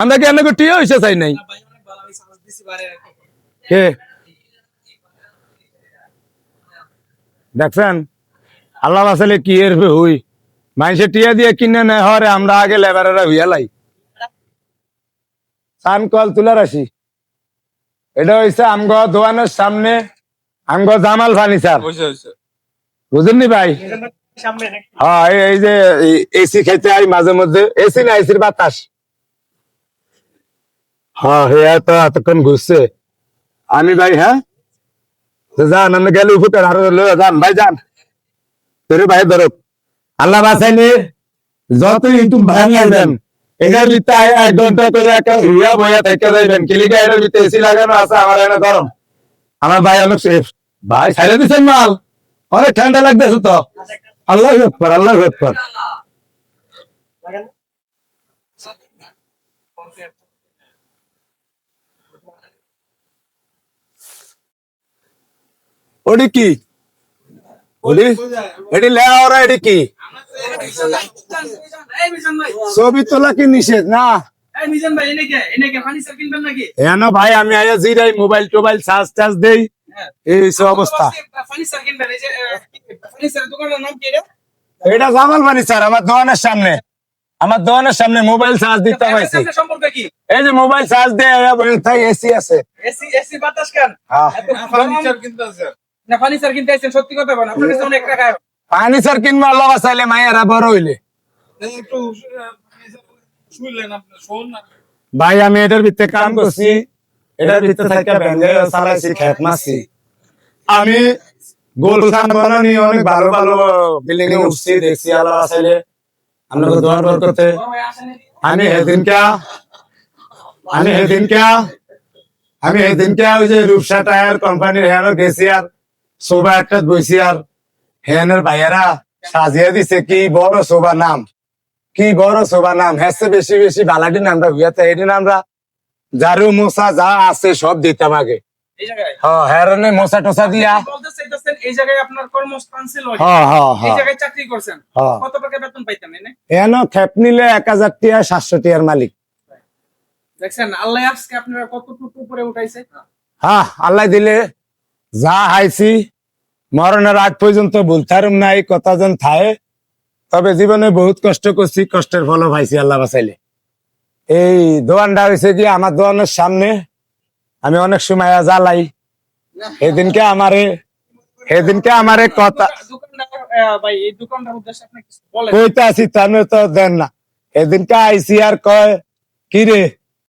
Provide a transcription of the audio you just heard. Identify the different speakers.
Speaker 1: আমরা কেন টিয়া হয়েছে চাই নাই?
Speaker 2: ভাই অনেক ভালো আমি সাহস দিছি বারে
Speaker 1: কে? দেখছেন? আল্লাহ বাসালে কি এর হই? মানুষের টিয়া দিয়ে কিনে নেয় হরে আমরা আগে লেবারেরা হইয়া লাই। সান কল তুলার আসি এটা হইছে আমগ দোয়ানের সামনে আমগ জামাল ফার্নিচার বুঝেননি ভাই?
Speaker 2: সামনে
Speaker 1: হ্যাঁ এই- এই যে এসি খেতে আই মাঝে মধ্যে। এসি না এসির বাতাস। হ্যাঁ হে তো এতক্ষণ ঘুরছে আমি ভাই হ্যাঁ তো যান আমরা গেলে উপকার আরও লয়ে যান ভাই যান তোরে ভাই ধরো আল্লাহ বাসাইলে যত ইউটিউব ভাঙিয়ে দেন এটার ভিতরে আয় এক ঘণ্টা করে একটা হুইয়া বইয়া থেকে যাইবেন কিলিকা এটার ভিতরে এসি লাগানো আছে আমার এনে গরম আমার ভাই অনেক সেফ ভাই ছাইড়ে দিচ্ছেন মাল অনেক ঠান্ডা লাগতেছে তো আল্লাহ আকবার আল্লাহ আকবার ওডি কি? ওডি এডি লেওরা এডি কি? ছবি তোলা কি নিষেধ? না।
Speaker 2: মিজান ভাই ফার্নিচার
Speaker 1: আমি আয়া জিরাই মোবাইল টোবাইল চার্জ টার্জ দেই। এই সব অবস্থা।
Speaker 2: ফার্নিচার এটা
Speaker 1: এটা জামাল স্যার আমার দোকানের সামনে। আমার দোকানের সামনে মোবাইল চার্জ দিতে হয়েছে। এই যে মোবাইল চার্জ দেয় এসি আছে।
Speaker 2: এসি এসি বাতাস কান?
Speaker 1: হ্যাঁ।
Speaker 2: ফার্নিচার কিনতে আছে না ফার্নিচার কিনতে আছেন সত্যি কথা বলেন আপনার কাছে অনেক টাকা
Speaker 1: ফার্নিচার কিনবা লগা চাইলে মায়েরা বড় হইলে।
Speaker 2: একটু শুনলেন আপনি শোন না।
Speaker 1: ভাই আমি এটার ভিতরে কাম করছি। এটার ভিতরে থেকে সারাইছি খেত মারছি। আমি গোল খান বানানি অনেক ভালো ভালো বিল্ডিং এ উঠছি দেখছি আল্লাহ আসাইলে আমরা দোয়ার বর করতে। আমি আমি সেদিনকে আমি ওই যে রূপসা টায়ার কোম্পানির হেয়ার গেছি আর শোভা একটা বইছি আর হেয়ানের ভাইয়েরা সাজিয়ে দিছে। কি বড় শোভা নাম। কি বড় শোভা নাম। হেসে বেশি বেশি বালাটি নামটা হইয়াতে এদিন আমরা ঝাড়ু মশা যা আছে সব দিতাম আগে।
Speaker 2: এই জায়গায়?
Speaker 1: হেরনে মশা টসা দিয়া।
Speaker 2: এই জায়গায় আপনার কর্মস্থান ছিল এই জায়গায় চাকরি করছেন। কত টাকা বেতন পাইতেন এন?
Speaker 1: খেপ নিলে এক হাজার টিয়া সাতশো টিয়ার মালিক।
Speaker 2: দেখছেন আল্লাহ আজকে আপনারা কতটুকু উপরে উঠাইছে?
Speaker 1: হ্যাঁ আল্লাহ দিলে যা হাইছি মরণের আগ পর্যন্ত বলতারম নাই, কথা যেন থায়। তবে জীবনে বহুত কষ্ট করছি, কষ্টের ফল পাইছি, আল্লাহ বাঁচাইলে। এই দোকানটা হয়েছে কি, আমার দোকানের সামনে আমি অনেক সময় জ্বালাই। সেদিনকে আমারে সেদিনকে আমারে কথা
Speaker 2: এই
Speaker 1: কইতে আছি তো দেন না। সেদিনকে আইসি আর কয়, কি রে